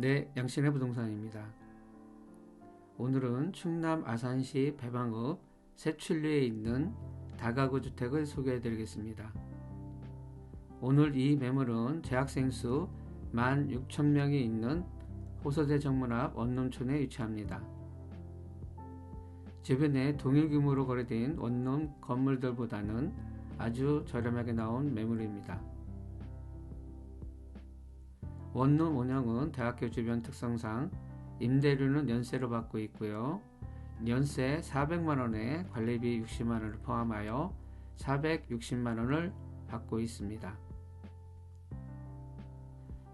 네, 양신의 부동산입니다. 오늘은 충남 아산시 배방읍 새출리에 있는 다가구 주택을 소개해 드리겠습니다. 오늘 이 매물은 재학생 수 16,000명이 있는 호서대 정문 앞 원룸촌에 위치합니다. 주변에 동일 규모로 거래된 원룸 건물들보다는 아주 저렴하게 나온 매물입니다. 원룸 운영은 대학교 주변 특성상 임대료는 연세로 받고 있고요. 연세 400만원에 관리비 60만원을 포함하여 460만원을 받고 있습니다.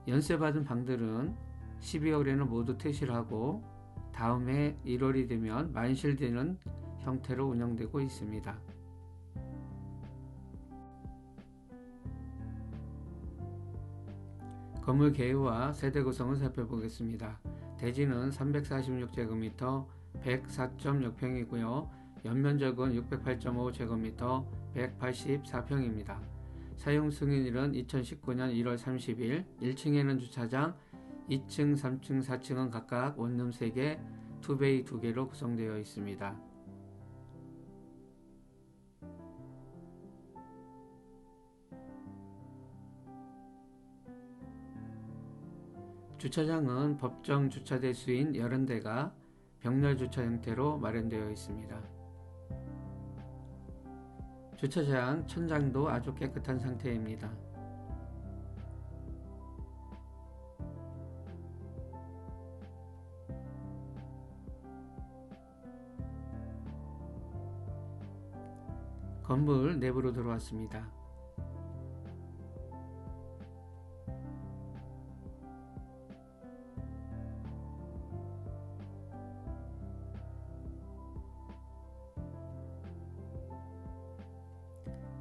연세 받은 방들은 12월에는 모두 퇴실 하고 다음 해 1월이 되면 만실되는 형태로 운영되고 있습니다. 건물 개요와 세대 구성을 살펴보겠습니다. 대지는 346제곱미터 104.6평이고요. 연면적은 608.5제곱미터 184평입니다. 사용 승인일은 2019년 1월 30일 1층에는 주차장 2층, 3층, 4층은 각각 원룸 3개, 투베이 2개로 구성되어 있습니다. 주차장은 법정 주차 대수인 30대가 병렬 주차 형태로 마련되어 있습니다. 주차장 천장도 아주 깨끗한 상태입니다. 건물 내부로 들어왔습니다.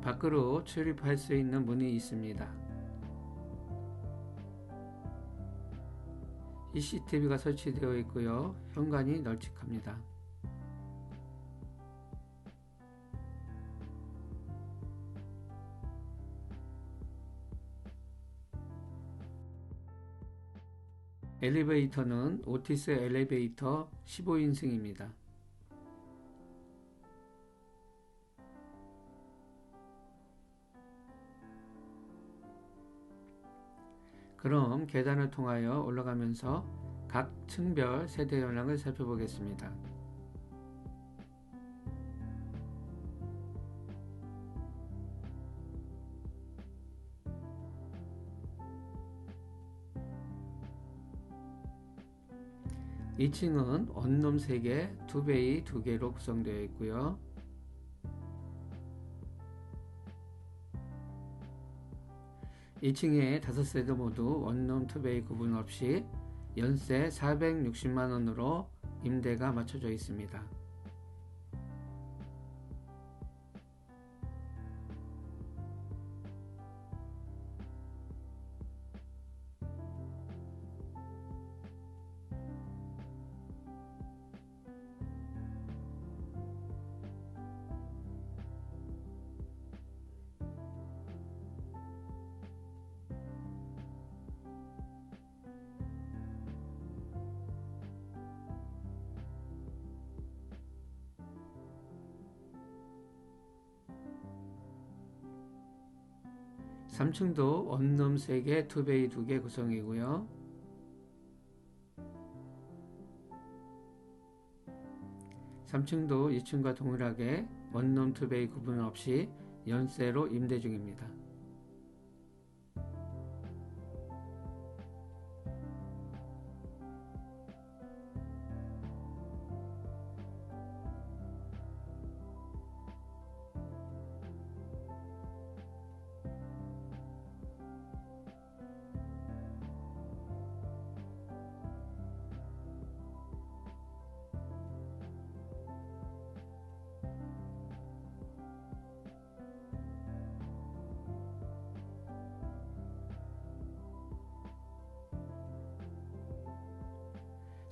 밖으로 출입할 수 있는 문이 있습니다. CCTV가 설치되어 있고요. 현관이 널찍합니다. 엘리베이터는 오티스 엘리베이터 15인승입니다. 그럼 계단을 통하여 올라가면서 각 층별 세대 현황을 살펴보겠습니다. (2층은) 원룸 3개, 두베이 2개로 구성되어 있고요. 2층에 5세대 모두 원룸 투베이 구분 없이 연세 460만원으로 임대가 맞춰져 있습니다. (3층도) 원룸 3개, 투베이 2개 구성이고요. 3층도 2층과 동일하게 원룸 투베이 구분 없이 연세로 임대 중입니다.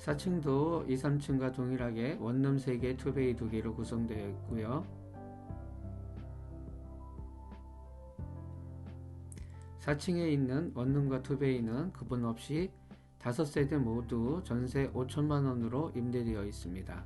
(4층도) (2), (3층과) 동일하게 원룸 3개, 투베이 2개로 구성되어 있고요. 4층에 있는 원룸과 투베이는 구분 없이 다섯 세대 모두 전세 5천만 원으로 임대되어 있습니다.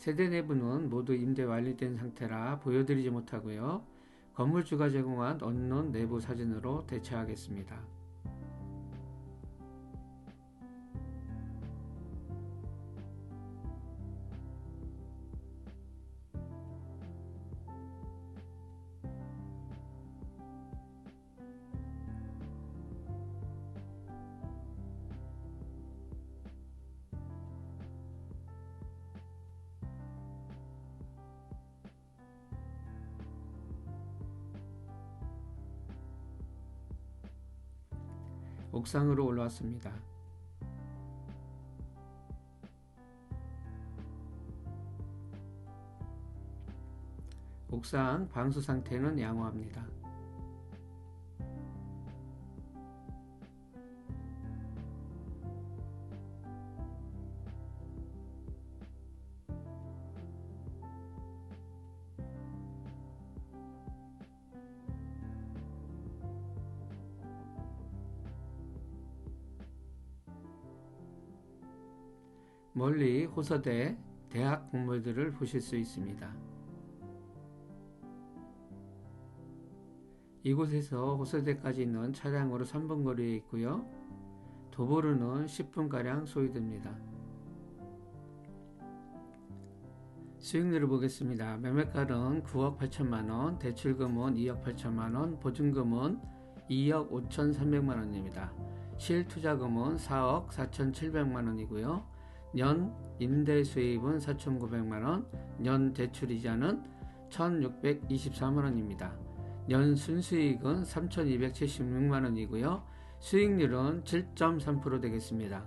세대 내부는 모두 임대 완료된 상태라 보여드리지 못하고요. 건물주가 제공한 언론 내부 사진으로 대체하겠습니다. 옥상으로 올라왔습니다. 옥상 방수 상태는 양호합니다. 멀리 호서대 대학 건물들을 보실 수 있습니다. 이곳에서 호서대까지 있는 차량으로 3분 거리에 있고요. 도보로는 10분가량 소요됩니다. 수익률을 보겠습니다. 매매가는 9억 8천만원, 대출금은 2억 8천만원, 보증금은 2억 5천 3백만원입니다. 실투자금은 4억 4천 7백만원이고요. 년 임대 수입은 4,900만원, 년 대출 이자는 1,624만원입니다. 년 순수익은 3,276만원이고요. 수익률은 7.3% 되겠습니다.